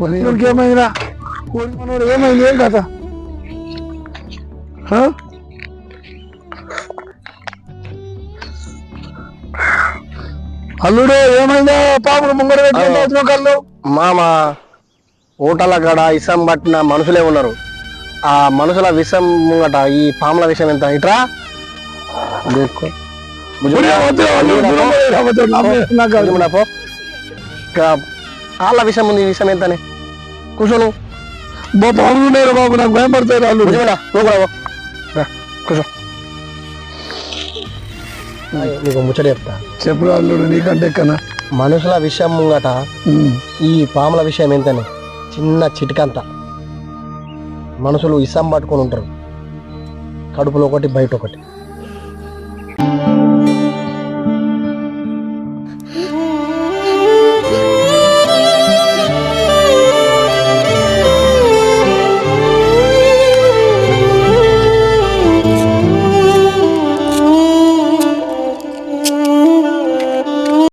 మనోడికి ఏమైందా మనోడు ఏమైంది? ఏం కథ? అల్లుడు ఏమైందా? పాపడు ముంగడ కళ్ళు. మామ ఊటల కాడ ఇసం పట్టిన మనుషులే ఉన్నారు. ఆ మనుషుల విషం ముంగట ఈ పాముల విషయం ఎంత? ఇట్రా. ఇక వాళ్ళ విషయం ఉంది ఈ విషయం ఎంతనే? కూర్చోను. బా బాబు నాకు భయం పడతాయి అల్లుడు భుజమున నువ్వు కూడా పో. రా, కూర్చో. నీకు ముచ్చట చెప్తా. చెప్పుడు అల్లుడు నీకంటే ఎక్కనా? మనుషుల విషయం ముంగట ఈ పాముల విషయం ఎంతనే చిన్న చిటికంత. మనుషులు ఇసం పట్టుకొని ఉంటారు. కడుపులో ఒకటి బయట ఒకటి.